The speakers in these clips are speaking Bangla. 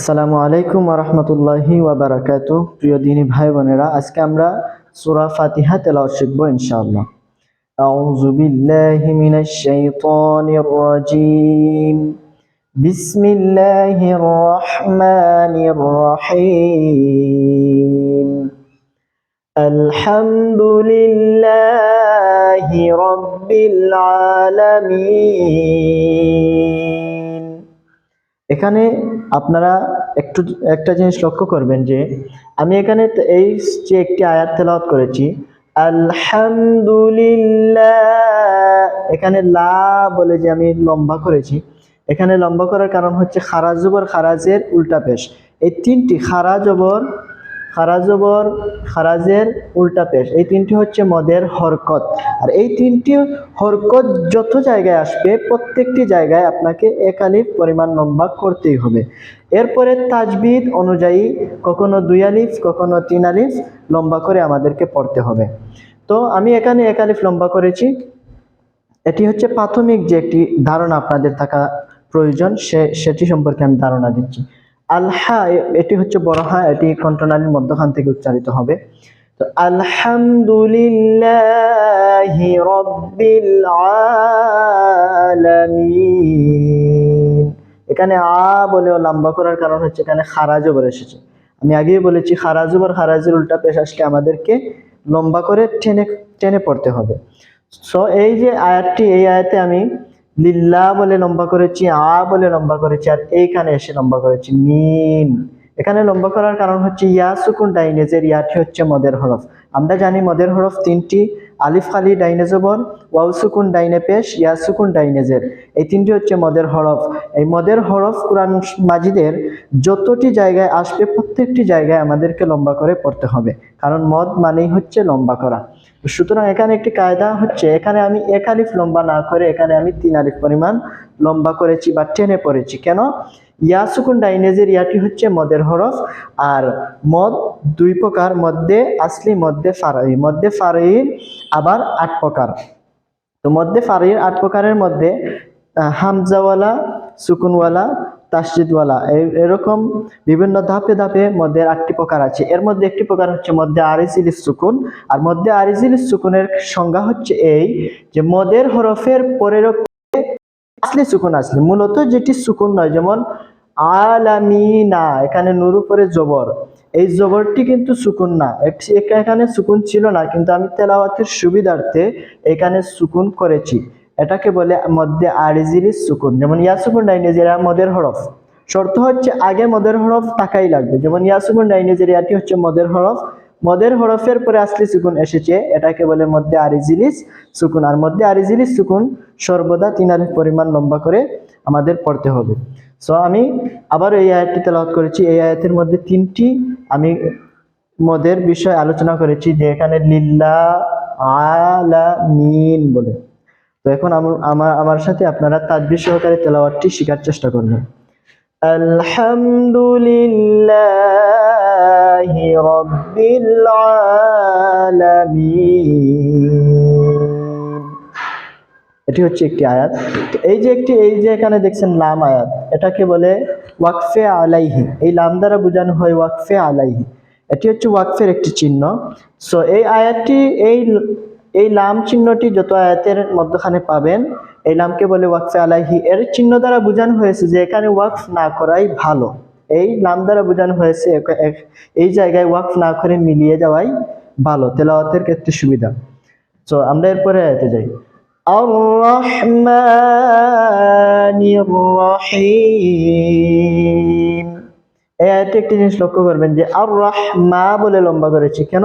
আসসালামু আলাইকুম রহমতুল্লাহি ওয়াবারাকাত। প্রিয় দিনী ভাই বোনেরা, আজকে আমরা সূরা ফাতিহা তেলাওয়াত শিখব ইনশাআল্লাহ। আউযু বিল্লাহি মিনাশ শাইতানির রাজিম। বিসমিল্লাহির রহমানির রহিম। আলহামদুলিল্লাহি রাব্বিল আলামিন। এখানে আপনারা একটু, একটা জিনিস লক্ষ্য করবেন যে, আমি এখানে এই যে একটি আয়াত তেলাওয়াত করেছি, আলহামদুলিল্লাহ এখানে লা বলে যে আমি লম্বা করেছি, এখানে লম্বা করার কারণ হচ্ছে খারাজ জবর খারাজের উল্টা পেশ। এই তিনটি খারা জবর খারা জবর খারাজের উল্টা পেশ। এই তিনটি হচ্ছে মদের হরকত। আর এই তিনটি হরকত যত জায়গায় আসবে, প্রত্যেকটি জায়গায় আপনাকে একালিফ পরিমাণ লম্বা করতেই হবে। এরপরে তাজবিদ অনুযায়ী কখনো দুই আলিফ, কখনো তিন আলিফ লম্বা করে আমাদেরকে পড়তে হবে। তো আমি এখানে এক আলিফ লম্বা করেছি। এটি হচ্ছে প্রাথমিক যে একটি ধারণা আপনাদের থাকা প্রয়োজন, সে, সেটি সম্পর্কে আমি ধারণা দিচ্ছি। আলহা, এটি হচ্ছে বড় হা, এটি কণ্ঠনালীর মধ্যখান থেকে উচ্চারিত হবে। তো আলহামদুলিল্লাহি রব্বিল আলামিন। এখানে আ বলেও লম্বা করার কারণ হচ্ছে এখানে খারাজবর এসেছে। আমি আগেই বলেছি খারাজবর খারাজের উল্টা পেশ আসলে আমাদেরকে লম্বা করে টেনে টেনে পড়তে হবে। সো এই যে আয়াতটি, এই আয়াতে আমি লিল্লা বলে লম্বা করেছি, আ বলে লম্বা করেছি, আর এইখানে এসে লম্বা করেছি মিন এখানে লম্বা করার কারণ হচ্ছে ইয়া সুকুন ডাইনেজের ইয়াটি হচ্ছে মদের হরফ। আমরা জানি মদের হরফ তিনটি আলিফ খালি ডাইনে জবর ওয়াউ সুকুন ডাইনে পেশ, ইয়া সুকুন ডাইনেজের এই তিনটি হচ্ছে মদের হরফ। এই মদের হরফ কোরআন মাজিদের যতটি জায়গায় আসবে প্রত্যেকটি জায়গায় আমাদেরকে লম্বা করে পড়তে হবে। কারণ মদ মানেই হচ্ছে লম্বা করা। সুতরাং এখানে একটি কায়দা হচ্ছে, এখানে আমি এক আলিফ লম্বা না করে এখানে আমি তিন আলিফ পরিমাণ লম্বা করেছি বা টেনে পড়েছি। কেন? ইয়াসুকুন ডাইনেজের ইয়াটি হচ্ছে মদের হরফ, আর মদ দুই প্রকার মধ্যে আসলি মধ্যে ফারাই। মধ্যে ফারাইর আবার আট প্রকার। তো মধ্যে ফারির আট প্রকারের মধ্যে হামজাওয়ালা, সুকুনওয়ালা, তাসজিদওয়ালা এরকম বিভিন্ন ধাপে ধাপে মধ্যে আটটি প্রকার আছে। এর মধ্যে একটি প্রকার হচ্ছে মধ্যে আরিজিল সুকুন, আর মধ্যে আরিজিল সুকুনের সংজ্ঞা হচ্ছে এই যে মদের হরফের পরের আসলে, সুকুন আসলে। মূলত যেটি সুকুন নয়, যেমন আলামিনা, এখানে নুর উপরে জবর। এই জবরটি কিন্তু সুকুন না। এখানে সুকুন ছিল না, কিন্তু আমি তেলাওয়াতের সুবিধার্থে এখানে সুকুন করেছি। এটাকে বলে মধ্যে আরিজিলি সুকুন। যেমন ইয়াসুকুন ডাইনেজেরিয়া মদের হরফ। শর্ত হচ্ছে আগে মদের হরফ টাকাই লাগবে। যেমন ইয়াসুকুন ডাইনেজেরিয়াটি হচ্ছে মদের হরফ। মদের হরফের পরে আসলি সুকুন এসেছে, এটাকে বলে মধ্যে আরিজিলিস সুকুন। আর মধ্যে আরিজিলিস সুকুন সর্বদা তিন আলিফ পরিমাণ লম্বা করে আমাদের পড়তে হবে। সো আমি আবার এই আয়াতটি তেলাওয়াত করেছি। এই আয়াতের মধ্যে তিনটি আমি মদের বিষয় আলোচনা করেছি, যে এখানে লিল্লা আলা মিন বলে। তো এখন আমার আমার আমার সাথে আপনারা তাজবির সহকারে তেলাওয়াতটি শেখার চেষ্টা করবেন। আলহামদুলিল্লাহি রাব্বিল আলামিন। এটি হচ্ছে একটি আয়াত। এই যে একটি, এই যে এখানে দেখছেন লাম আয়াত, এটাকে বলে ওয়াকফে আলাইহি। এই লাম দ্বারা বোঝানো হয় ওয়াকফে আলাইহি। এটি হচ্ছে ওয়াকফের একটি চিহ্ন। সো এই আয়াতটি, এই এই লাম চিহ্নটি যত আয়াতের মধ্যখানে পাবেন এই নামকে বলে ওয়াকফে আলাইহি। এর চিহ্ন দ্বারা বোঝানো হয়েছে যে এখানে ওয়াকফ না করাই ভালো। এই নাম দ্বারা বোঝানো হয়েছে এই জায়গায় ওয়াকফ না করে মিলিয়ে যাওয়াই ভালো, তেলাওয়াতের ক্ষেত্রে সুবিধা। তো আমরা এরপরে আয়াতে যাই। একটি জিনিস লক্ষ্য করবেন যে আর রহমা বলে লম্বা করেছি কেন?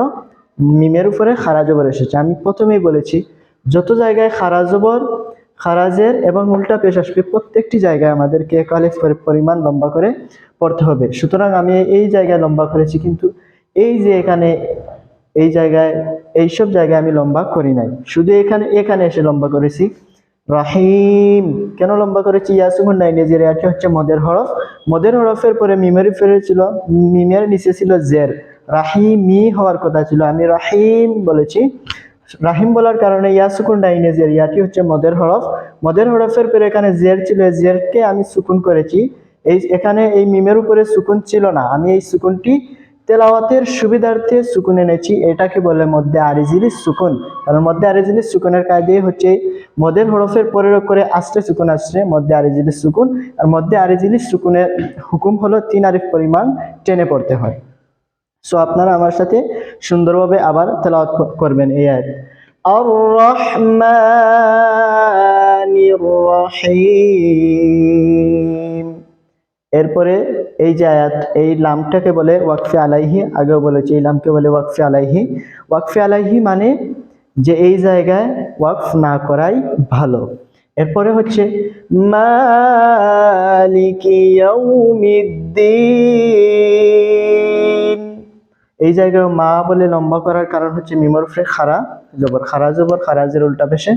মিমের উপরে খারাজবর এসেছে। আমি প্রথমেই বলেছি, যত জায়গায় খারাজবর খারাজের এবং উল্টা পেশ আসবে প্রত্যেকটি জায়গায় আমাদেরকে আলিফ করে পরিমাণ লম্বা করে পড়তে হবে। সুতরাং আমি এই জায়গায় লম্বা করেছি কিন্তু এই যে এখানে এই জায়গায়, এইসব জায়গায় আমি লম্বা করি নাই। শুধু এখানে এখানে এসে লম্বা করেছি। রাহিম, কেন লম্বা করেছি? ইয়াসুমুন নাই নিজের এটি হচ্ছে মদের হরফ। মদের হরফের পরে মিমের ফেরে ছিল, মিমের নিচে ছিল জের। রাহিমি হওয়ার কথা ছিল। আমি রাহিম বলেছি। রাহিম বলার কারণে ইয়াসুকুন ডাইনে জের, ইয়াটি হচ্ছে মদের হরফ। মদের হরফের পরে এখানে জের ছিল, জেরকে আমি সুকুন করেছি। এই এখানে এই মিমের উপরে সুকুন ছিল না। আমি এই সুকুনটি তেলাওয়াতের সুবিধার্থে সুকুন এনেছি। এটাকে বলে মধ্যে আরিজিলি সুকুন। কারণ মধ্যে আরিজিলি সুকুনের কায়দাই হচ্ছে মদের হরফের পরের করে আসলে সুকুন আসছে মধ্যে আরিজিলি সুকুন। আর মধ্যে আরিজিলি সুকুনের হুকুম হলো তিন আরিফ পরিমাণ টেনে পড়তে হয়। সো আপনারা আমার সাথে সুন্দরভাবে আবার তেলাওয়াত করবেন এই আয়াত। আর রহমানির এরপরে এই যে আয়াত, এই লামটাকে বলে ওয়াকফে আলাইহি, আগেও বলেছি, এই লামকে বলে ওয়াকফে আলাইহি। ওয়াকফে আলাইহি মানে যে এই জায়গায় ওয়াকফ না করাই ভালো। এরপরে হচ্ছে, মালিকি ইয়াউমিদ্দিন। এই জায়গায় মা বলে লম্বা করার কারণ হচ্ছে মিমরফে খারা জবর। খারা জবর খারাজের উল্টা পেশে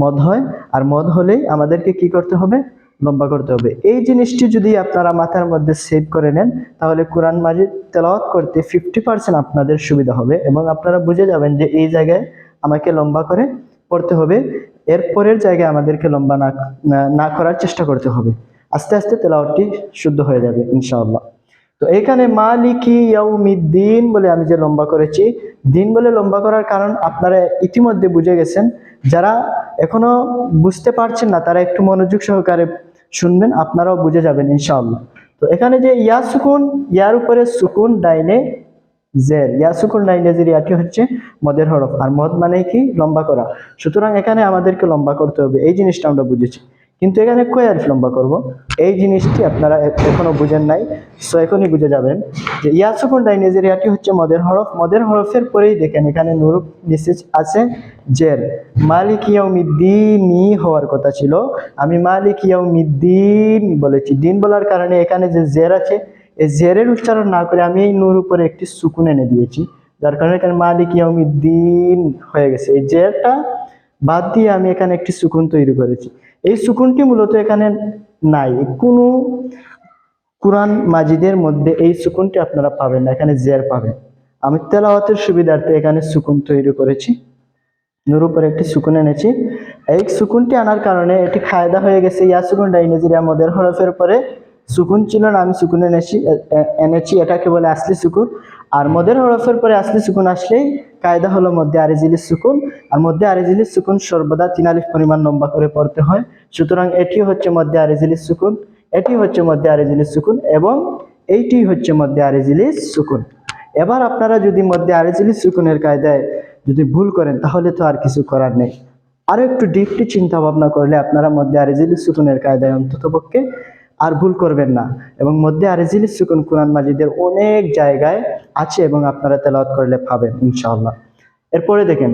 মদ হয়। আর মদ হলেই আমাদেরকে কি করতে হবে? লম্বা করতে হবে। এই জিনিসটি যদি আপনারা মাথার মধ্যে সেভ করে নেন, তাহলে কোরআন মাজিদ তেলাওয়াত করতে ফিফটি পার্সেন্ট আপনাদের সুবিধা হবে এবং আপনারা বুঝে যাবেন যে এই জায়গায় আমাকে লম্বা করে পড়তে হবে। এর পরের জায়গায় আমাদেরকে লম্বা না- না করার চেষ্টা করতে হবে। আস্তে আস্তে তেলাওয়াতটি শুদ্ধ হয়ে যাবে, ইনশাআল্লাহ। তো এখানে মালিকি ইয়াউমিদ্দিন বলে আমি যে লম্বা করেছি, দিন বলে লম্বা করার কারণ আপনারা ইতিমধ্যে বুঝে গেছেন। যারা এখনও বুঝতে পারছেন না, তারা একটু মনোযোগ সহকারে শুনবেন, আপনারাও বুঝে যাবেন ইনশাআল্লাহ। তো এখানে যে ইয়া সুকুন, ইয়ার উপরে সুকুন ডাইনে জের। ইয়া সুকুন ডাইনে জের ইয়াটি হচ্ছে মদের হরফ। আর মদ মানে কি? লম্বা করা। সুতরাং এখানে আমাদেরকে লম্বা করতে হবে। এই জিনিসটা আমরা বুঝেছি। কিন্তু এখানে কয় আরিফ লম্বা করব? এই জিনিসটি আপনারা এ- এখনও বুঝেন নাই সো এখনই বুঝে যাবেন যে ইয়াসুকুন ডাইনেজের ইয়াটি হচ্ছে মদের হরফ। মদের হরফের পরেই দেখেন এখানে নুরুপ নিচে আছে জের। মালিক ইয়াউমিদ্দিনই হওয়ার কথা ছিল। আমি মালিক ইয়াউমিদ্দিন বলেছি। দিন বলার কারণে এখানে যে জের আছে, এই জেরের উচ্চারণ না করে আমি এই নুর উপরে একটি সুকুন এনে দিয়েছি। যার কারণে এখানে মালিক ইয়াউমিদ্দিন হয়ে গেছে। এই জেরটা বাদ দিয়ে আমি এখানে একটি সুকুন তৈরি করেছি। এই সুকুনটি মূলত এখানে নাই। কোনো কোরআন মাজিদের মধ্যে এই সুকুনটি আপনারা পাবেন না, এখানে জের পাবেন। আমি তেলাওয়াতের সুবিধার্থে এখানে সুকুন তৈরি করেছি। নুর উপরে একটি সুকুন এনেছি। এই সুকুনটি আনার কারণে এটি খায়দা হয়ে গেছে। ইয়া সুকুন ডাইনেজিরিয়া মদের হরফের পরে সুকুন ছিল না, আমি সুকুন এনেছি এনেছি। এটাকে বলে আসলি সুকুন। আর মদের হরফের পরে আসলি সুকুন আসলেই কায়দা হলো মধ্যে আরেজিলি সুকুন। আর মধ্যে আরেজিলি সুকুন সর্বদা তিন আলিফ পরিমাণ লম্বা করে পড়তে হয়। সুতরাং এটি হচ্ছে মধ্যে আরেজিলি সুকুন, এটি হচ্ছে মধ্যে আরেজিলি সুকুন এবং এইটি হচ্ছে মধ্যে আরেজিলি সুকুন। এবার আপনারা যদি মধ্যে আরেজিলি সুকুনের কায়দায় যদি ভুল করেন, তাহলে তো আর কিছু করার নেই। আরও একটু ডিপলি চিন্তা ভাবনা করলে আপনারা মধ্যে আরেজিলি সুকুনের কায়দায় অন্তত পক্ষে আর ভুল করবেন না। এবং মধ্যে আরেজিলি সুকুন কোরআন মাজিদের অনেক জায়গায় আছে এবং আপনারা তেলাওয়াত করলে পাবেন, ইনশাআল্লাহ। এরপরে দেখেন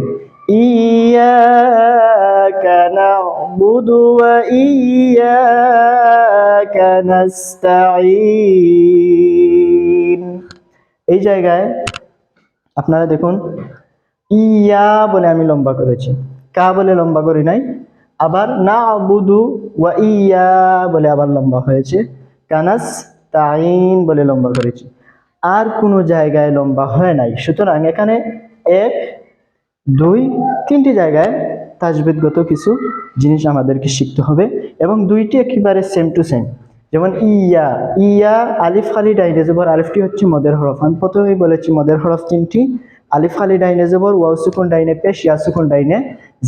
এই জায়গায় আপনারা দেখুন, ইয়া বলে আমি লম্বা করেছি। কা বলে লম্বা করি নাই। আবার না আবুদু ওয়া ইয়া বলে আবার লম্বা হয়েছে। কানাস তাইন বলে লম্বা করেছি। আর কোনো জায়গায় লম্বা হয় নাই। সুতরাং এখানে এক, দুই, তিনটি জায়গায় তাজবিদগত কিছু জিনিস আমাদেরকে শিখতে হবে এবং দুইটি একেবারে সেম টু সেম যেমন ইয়া ইয়া আলিফ খালি ডাইনে আলিফটি হচ্ছে মদের হরফ। আমি প্রথমেই বলেছি মদের হরফ তিনটি। আলিফ খালি ডাইনে জবর, ওয়াও সুকুন ডাইনে পেশ, ইয়া সুকুন ডাইনে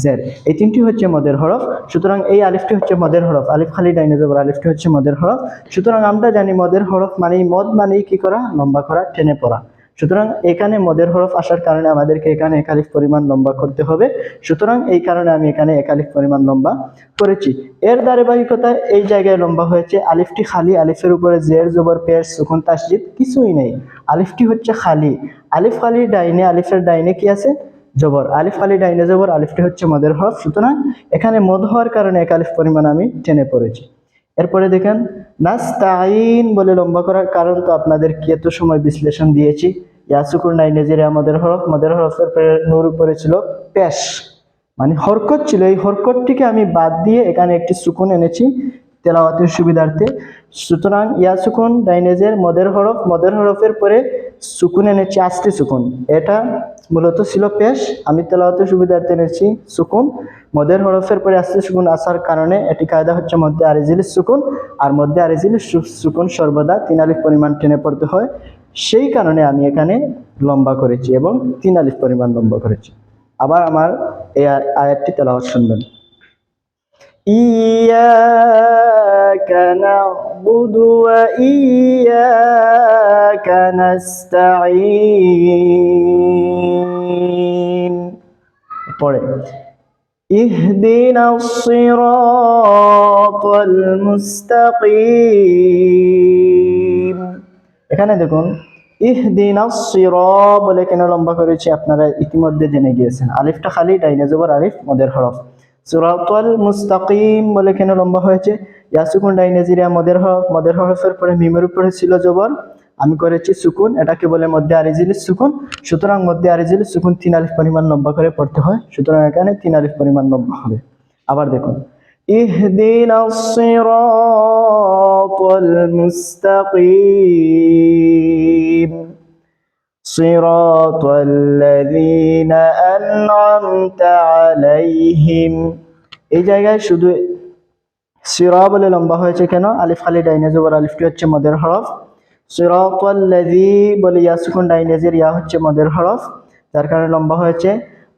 জের। এই তিনটি হচ্ছে মদের হরফ। সুতরাং এই আলিফটি হচ্ছে মদের হরফ। আলিফ খালি ডাইনে জবর, আলিফটি হচ্ছে মদের হরফ। সুতরাং আমরা জানি মদের হরফ মানেই মদ মানেই কি করা? লম্বা করা, টেনে পড়া। সুতরাং এখানে মদের হরফ আসার কারণে আমাদেরকে এখানে একালিফ পরিমাণ লম্বা করতে হবে। সুতরাং এই কারণে আমি এখানে একালিফ পরিমাণ লম্বা করেছি। এর ধারাবাহিকতায় এই জায়গায় লম্বা হয়েছে আলিফটি খালি, আলিফের উপরে জের, জবর, পেশ, সুকুন, তাসজিদ কিছুই নেই। আলিফটি হচ্ছে খালি। আলিফ খালি ডাইনে, আলিফের ডাইনে কি আছে? জবর। আলিফ খালি ডাইনে জবর, আলিফটি হচ্ছে মদের হরফ। সুতরাং এখানে মদ হওয়ার কারণে এক আলিফ পরিমাণ আমি টেনে পড়েছি। এরপরে দেখেন নাস্তাইন বলে লম্বা করার কারণ তো আপনাদের কি এত সময় বিশ্লেষণ দিয়েছি। ইয়াসুকুর নাই নেজেরে আমাদের হরফ, মদের হরফের নূর উপরে ছিল পেশ। মানে হরকত ছিল। এই হরকতটিকে আমি বাদ দিয়ে এখানে একটি সুকুন এনেছি। তেলাওয়াতের সুবিধার্থে। সুতরাং ইয়াসুকুন ডাইনেজের মদের হরফ, মদের হরফের পরে সুকুন এনেছি আস্তে সুকুন। এটা মূলত ছিল পেশ। আমি তেলাওয়াতের সুবিধার্থে এনেছি সুকুন। মদের হরফের পরে আস্তে সুকুন আসার কারণে এটি কায়দা হচ্ছে মধ্যে আরেজিল সুকুন আর মধ্যে আরেজিল সুকুন সর্বদা তিন আলিফ পরিমাণ টেনে পড়তে হয়। সেই কারণে আমি এখানে লম্বা করেছি এবং তিন আলিফ পরিমাণ লম্বা করেছি। আবার আমার এই আয়াতটি তেলাওয়াত শুনবেন। إياك نعبد وإياك نستعين পরে اهدنا الصراط المستقيم এখানে দেখুন ইহদিনা সির বলে কেন লম্বা করেছি আপনারা ইতিমধ্যে জেনে গিয়েছেন আলিফটা খালি ডাইনে জবর আলিফ মদের হরফ সিরাতাল মুস্তাকিম বলে কেন লম্বা হয়েছে ইয়াসুকুন ডাইনে জিরিয়া মদের হরফ মদের হরফের পরে মিমের উপরে ছিল জবর আমি করেছি সুকুন এটাকে বলে মধ্যে আরিজিল সুকুন সুতরাং মধ্যে আরিজিল সুকুন তিন আলিফ পরিমাণ লম্বা করে পড়তে হয় সুতরাং এখানে তিন আলিফ পরিমাণ লম্বা হবে আবার দেখুন اهدنا الصراط المستقيم صراط الذين أنعمت عليهم এই জায়গায় শুধু সিরা বলে লম্বা হয়েছে কেন আলিফ খালি ডাইনে জবর আলিফটি হচ্ছে মদের হরফ সিরাতাল্লাযী বলে ইয়াসুকুন ডাইনেজের ইয়া হচ্ছে মদের হরফ যার কারণে লম্বা হয়েছে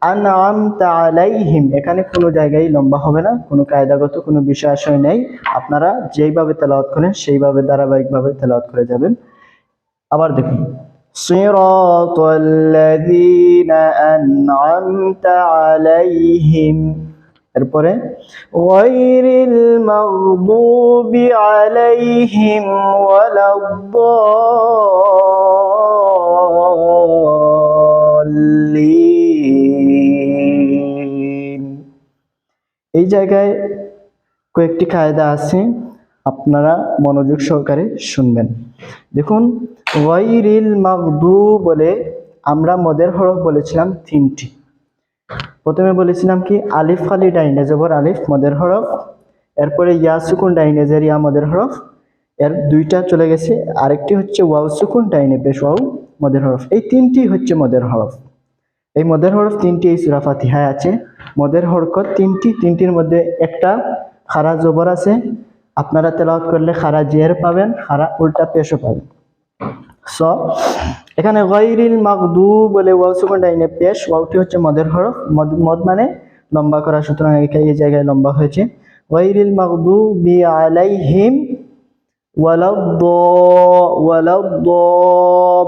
আনআমতা আলাইহিম এখানে কোনো জায়গায় লম্বা হবে না কোনো কায়দাগত কোনো বিষয় আশয় নেই আপনারা যেইভাবে তেলাওয়াত করেন সেইভাবে ধারাবাহিকভাবে তেলাওয়াত করে যাবেন আবার দেখুন صراط الذين أنعمت عليهم এরপরে غير المغضوب عليهم ولا الضالين এই জায়গায় কয়েকটি কায়দা আছে আপনারা মনোযোগ সহকারে শুনবেন দেখুন ওয়াইরিল মাগদু বলে আমরা মদের হরফ বলেছিলাম তিনটি। প্রথমে বলেছিলাম কি, আলিফ খালি ডাইনে জবর আলিফ, মদের হরফ। এরপরে ইয়া সুকুন ডাইনে জের ইয়া, মদের হরফ। এর দুইটা চলে গেছে। আরেকটি হচ্ছে ওয়াও সুকুন ডাইনে পেশ ওয়াও, মদের হরফ। এই তিনটি হচ্ছে মদের হরফ। এই মদের হরফ তিনটি এই সুরা আছে। মদের হরকত তিনটি, তিনটির মধ্যে একটা খারা জবর আছে। আপনারা তেলাওয়াত করলে খারা জিয়ার পাবেন, খারা উল্টা পেশও পাবেন। স এখানে গাইরিল মাগদু বলে ওয়াও সুকুন ডাইনে পেশ ওয়াওটি হচ্ছে মদের হরফ। মদ মানে লম্বা করা, সুতরাং এই জায়গায় লম্বা হয়েছে। গাইরিল মাগদু বি আলাইহিম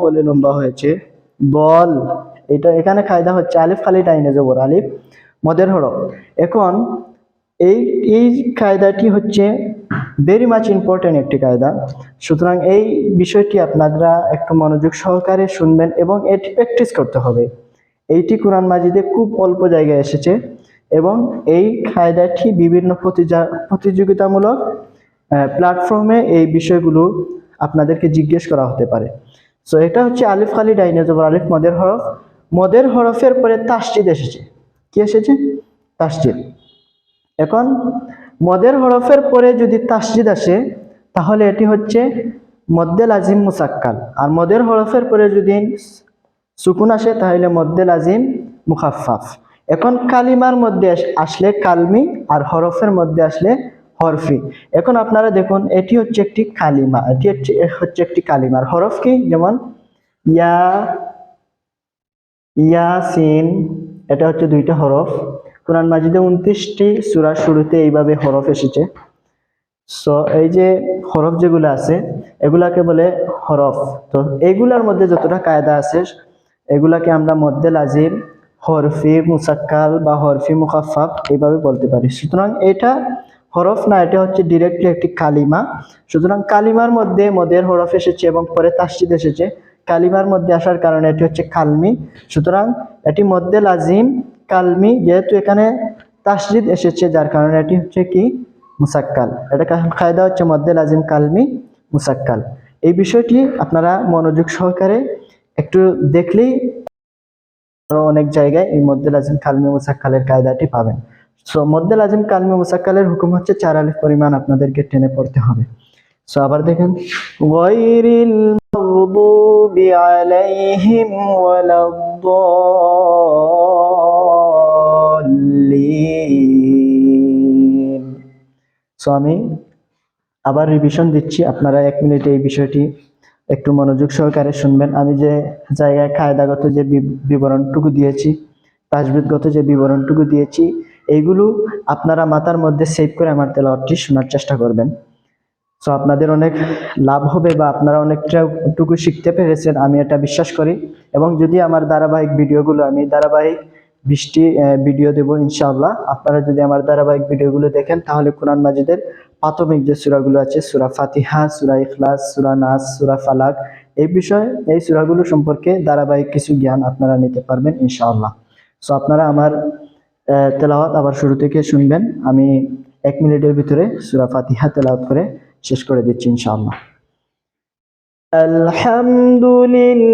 বলে লম্বা হয়েছে। বল এটা এখানে কায়দা হচ্ছে আলিফ, খালি ডাইনে জবর আলিফ। মদের হরফ। এখন এই এই কায়দাটি হচ্ছে ভেরি মাচ ইম্পর্টেন্ট একটি কায়দা। সুতরাং এই বিষয়টি আপনারা একটু মনোযোগ সহকারে শুনবেন এবং এটি প্র্যাকটিস করতে হবে। এইটি কোরআন মাজিদে খুব অল্প জায়গায় এসেছে এবং এই কায়দাটি বিভিন্ন প্রতিযোগিতামূলক প্ল্যাটফর্মে এই বিষয়গুলো আপনাদেরকে জিজ্ঞেস করা হতে পারে। সো এটা হচ্ছে আলিফ খালি ডাইনাজবর আলিফ মদের হরফ। মদের হরফের পরে তাসজিদ এসেছে। কি এসেছে? তাসজিদ। এখন মদের হরফের পরে যদি তাসজিদ আসে, তাহলে এটি হচ্ছে মদ্দে আজিম মুসাক্কাল। আর মদের হরফের পরে যদি সুকুন আসে, তাহলে মদ্দে আজিম মুখাফাফ এখন কালিমার মধ্যে আসলে কালমি, আর হরফের মধ্যে আসলে হরফি। এখন আপনারা দেখুন, এটি হচ্ছে একটি কালিমা, এটি হচ্ছে হচ্ছে একটি কালিমার হরফ কি? যেমন ইয়া, ইয়াসিন, এটা হচ্ছে দুইটা হরফ। কোরআন মাজিদে উনত্রিশটি সূরার শুরুতে এইভাবে হরফ এসেছে। সো এই যে হরফ যেগুলো আছে, এগুলাকে বলে হরফ। তো এগুলার মধ্যে যতটা কায়দা আছে, এগুলাকে আমরা মধ্যে লাজিম, হরফি মুসাক্কাল বা হরফি মুখাফাফ এইভাবে বলতে পারি। সুতরাং এটা হরফ না, এটা হচ্ছে ডিরেক্টলি একটি কালিমা। সুতরাং কালিমার মধ্যে মদের হরফ এসেছে এবং পরে তাসজিদ এসেছে। কালিমার মধ্যে আসার কারণে এটি হচ্ছে কালমি সুতরাং এটি মধ্যে লাজিম কালমি যেহেতু এখানে তাসজিদ এসেছে, যার কারণে এটি হচ্ছে কি? মুসাক্কাল। এটা কায়দা হচ্ছে মদ্দে লাজিম কালমি, মুসাক্কাল। এই বিষয়টি আপনারা মনোযোগ সহকারে একটু দেখলেই আরও অনেক জায়গায় এই মদ্দে লাজিম কালমি, মুসাক্কালের কায়দাটি পাবেন। সো মদ্দে লাজিম কালমি, মুসাক্কালের হুকুম হচ্ছে চার আলিফ পরিমাণ আপনাদেরকে টেনে পড়তে হবে। সো আবার দেখেন সো আমি আবার রিভিশন দিচ্ছি। আপনারা এক মিনিটে এই বিষয়টি একটু মনোযোগ সহকারে শুনবেন। আমি যে জায়গায় কায়দাগত যে বিবরণটুকু দিয়েছি তাজবিদগত যে বিবরণটুকু দিয়েছি এইগুলো আপনারা মাথার মধ্যে সেভ করে আমার তেলাওয়াতটি শোনার চেষ্টা করবেন। সো আপনাদের অনেক লাভ হবে বা আপনারা অনেকটাটুকু শিখতে পেরেছেন, আমি এটা বিশ্বাস করি। এবং যদি আমার ধারাবাহিক ভিডিওগুলো, আমি ধারাবাহিক বৃষ্টি ভিডিও দেব ইনশাআল্লাহ। আপনারা যদি আমার ধারাবাহিক ভিডিওগুলো দেখেন, তাহলে কোরআন মাজিদের প্রাথমিক যে সুরাগুলো আছে, সুরা ফাতিহা, সুরা ইখলাস, সুরা নাস, সুরা ফালাক, এই বিষয়ে এই সুরাগুলো সম্পর্কে ধারাবাহিক কিছু জ্ঞান আপনারা নিতে পারবেন ইনশাআল্লাহ। সো আপনারা আমার তেলাওয়াত আবার শুরু থেকে শুনবেন। আমি এক মিনিটের ভিতরে সুরা ফাতিহা তেলাওয়াত করে শেষ করে দিচ্ছি ইনশাআল্লাহ। আলহামদুলিল্লাহ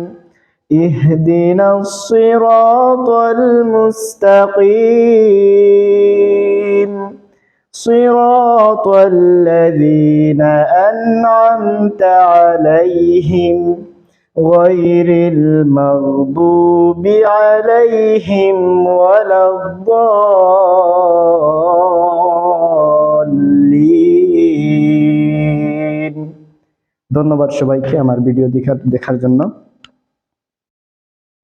اهدنا الصراط المستقيم صراط الذين أنعمت عليهم غير المغضوب عليهم ولا الضالين ধন্যবাদ সবাইকে আমার ভিডিও দেখার দেখার জন্য